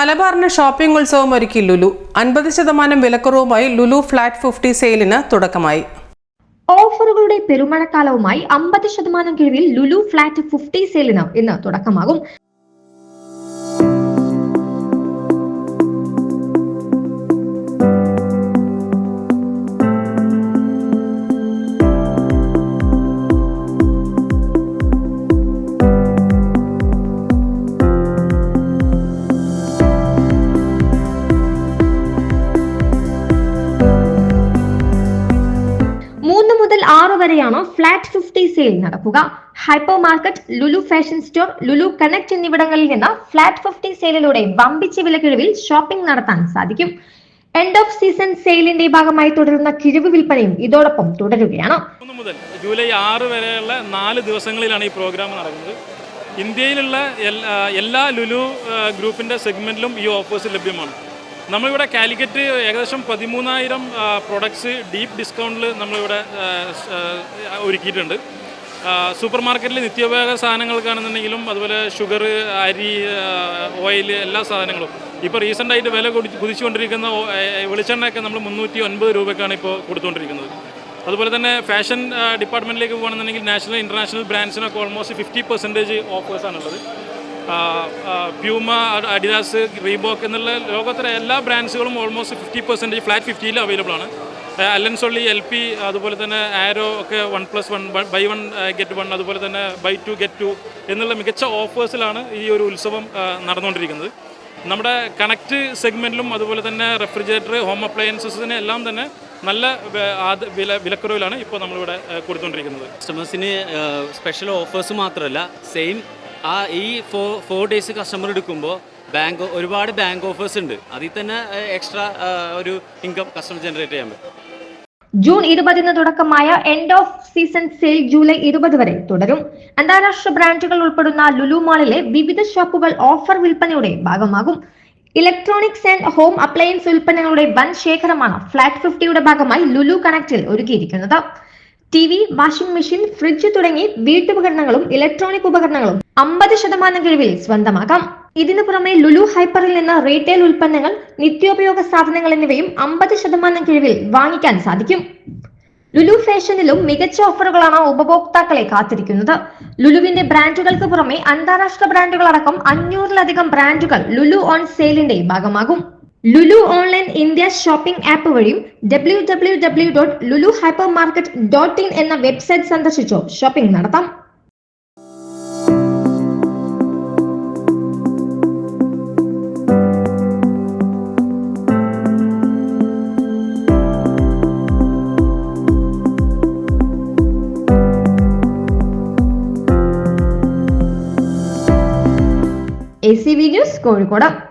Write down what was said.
മലബാറിന് shopping ഉത്സവം ഒരുക്കി ലുലു. അൻപത് ശതമാനം വിലക്കുറവുമായി ലുലു ഫ്ലാറ്റ് ഫിഫ്റ്റി സെയിലിന് തുടക്കമായി. ഓഫറുകളുടെ പെരുമഴക്കാലവുമായി അമ്പത് ശതമാനം കിഴിവിൽ ലുലു ഫ്ലാറ്റ് ഫിഫ്റ്റി സെയിലിന് ഇന്ന് തുടക്കമാകും. ആറ് വരെയാണ് ഫ്ലാറ്റ് ഫിഫ്റ്റി സെയിൽ നടക്കുക. Hyper market Lulu fashion store Lulu connect എന്നിവിടങ്ങളിൽ നിന്ന് ഫ്ലാറ്റ് ഫിഫ്റ്റി സെയിലിലൂടെ വമ്പിച്ച വിലക്കിഴിവിൽ ഷോപ്പിംഗ് നടത്താൻ സാധിക്കും. എൻഡ് ഓഫ് സീസൺ സെയിലിന്റെ ഭാഗമായി തുടരുന്ന കിഴിവ് വിൽപ്പനയും ഇതോടൊപ്പം തുടരുകയാണ്. മുതൽ ജൂലൈ ആറ് വരെയുള്ള നാല് ദിവസങ്ങളിലാണ് ഈ പ്രോഗ്രാം നടക്കുന്നത്. ഇന്ത്യയിലുള്ള എല്ലാ ലുലു ഗ്രൂപ്പിന്റെ സെഗ്മെന്റിലും ഈ ഓഫേഴ്സ് ലഭ്യമാണ്. നമ്മളിവിടെ കാലിക്കറ്റ് ഏകദേശം പതിമൂന്നായിരം പ്രൊഡക്ട്സ് ഡീപ്പ് ഡിസ്കൗണ്ടിൽ നമ്മളിവിടെ ഒരുക്കിയിട്ടുണ്ട്. സൂപ്പർ മാർക്കറ്റിൽ നിത്യോപയോഗ സാധനങ്ങൾക്കാണെന്നുണ്ടെങ്കിലും അതുപോലെ ഷുഗർ അരി ഓയിൽ എല്ലാ സാധനങ്ങളും. ഇപ്പോൾ റീസെന്റായിട്ട് വില കുതിച്ചുകൊണ്ടിരിക്കുന്ന വെളിച്ചെണ്ണയൊക്കെ നമ്മൾ മുന്നൂറ്റി ഒൻപത് രൂപയ്ക്കാണ് ഇപ്പോൾ കൊടുത്തുകൊണ്ടിരിക്കുന്നത്. അതുപോലെ തന്നെ ഫാഷൻ ഡിപ്പാർട്ട്മെന്റിലേക്ക് പോകുകയാണെന്നുണ്ടെങ്കിൽ നാഷണൽ ഇന്റർനാഷണൽ ബ്രാൻഡ്സിനൊക്കെ ഓൾമോസ്റ്റ് ഫിഫ്റ്റി പെർസെന്റേജ് ഓഫേഴ്സാണുള്ളത് പ്യൂമ അഡിദാസ് റീബോക്ക് എന്നുള്ള ലോകത്തിലെ എല്ലാ ബ്രാൻഡ്സുകളും ഓൾമോസ്റ്റ് ഫിഫ്റ്റി പെർസെന്റേജ് ഫ്ലാറ്റ് ഫിഫ്റ്റിയിൽ അവൈലബിൾ ആണ്. അല്ലൻസൊള്ളി എൽ പി അതുപോലെ തന്നെ ആരോ ഒക്കെ one plus one buy one get one അതുപോലെ തന്നെ ബൈ ടു ഗെറ്റ് ടു എന്നുള്ള മികച്ച ഓഫേഴ്സിലാണ് ഈ ഒരു ഉത്സവം നടന്നുകൊണ്ടിരിക്കുന്നത്. നമ്മുടെ കണക്റ്റ് സെഗ്മെന്റിലും അതുപോലെ തന്നെ റെഫ്രിജറേറ്റർ ഹോം അപ്ലയൻസസിനെ എല്ലാം തന്നെ നല്ല വില വിലക്കുറവിലാണ് ഇപ്പോൾ നമ്മളിവിടെ കൊടുത്തുകൊണ്ടിരിക്കുന്നത്. കസ്റ്റമേഴ്സിന് സ്പെഷ്യൽ ഓഫേഴ്സ് മാത്രമല്ല സെയിം ആ ഈ ഫോർ ഫോർ ഡേയ്സ് കസ്റ്റമർ എടുക്കുമ്പോൾ ബാങ്ക് ഒരുപാട് ബാങ്ക് ഓഫേഴ്സ് ഉണ്ട്. അതിൽ തന്നെ എക്സ്ട്രാ ഒരു ഇൻകം കസ്റ്റമർ ജനറേറ്റ് ചെയ്യാൻ പറ്റും. ജൂൺ ഇരുപതിന് തുടക്കമായ end of season sale July ഇരുപത് വരെ തുടരും. അന്താരാഷ്ട്ര ബ്രാൻഡുകൾ ഉൾപ്പെടുന്ന ലുലു മാളിലെ വിവിധ ഷോപ്പുകൾ ഓഫർ വിൽപ്പനയുടെ ഭാഗമാകും. ഇലക്ട്രോണിക്സ് ആൻഡ് ഹോം അപ്ലയൻസ് ഉൽപ്പന്നങ്ങളുടെ വൻ ശേഖരമാണ് ഫ്ലാറ്റ് ഫിഫ്റ്റിയുടെ ഭാഗമായി ലുലു കണക്റ്റിൽ ഒരുക്കിയിരിക്കുന്നത്. T V washing machine fridge തുടങ്ങി വീട്ടുപകരണങ്ങളും ഇലക്ട്രോണിക് ഉപകരണങ്ങളും അമ്പത് ശതമാനം കിഴിവിൽ സ്വന്തമാക്കാം. ഇതിനു പുറമെ ലുലു ഹൈപ്പറിൽ നിന്ന് റീറ്റെയിൽ ഉൽപ്പന്നങ്ങൾ നിത്യോപയോഗ സാധനങ്ങൾ എന്നിവയും അമ്പത് ശതമാനം കിഴിവിൽ വാങ്ങിക്കാൻ സാധിക്കും. ലുലു ഫാഷനിലും മികച്ച ഓഫറുകളാണ് ഉപഭോക്താക്കളെ കാത്തിരിക്കുന്നത്. ലുലുവിന്റെ ബ്രാൻഡുകൾക്ക് പുറമെ അന്താരാഷ്ട്ര ബ്രാൻഡുകളടക്കം അഞ്ഞൂറിലധികം ബ്രാൻഡുകൾ ലുലു ഓൺ സെയിലിന്റെ ഭാഗമാകും. Lulu online India shopping app വഴിയും W W W dot Lulu hyper market dot in എന്ന വെബ്സൈറ്റ് സന്ദർശിച്ചോ. ഷോപ്പിംഗ് നടത്താം. A C V news Kozhikode.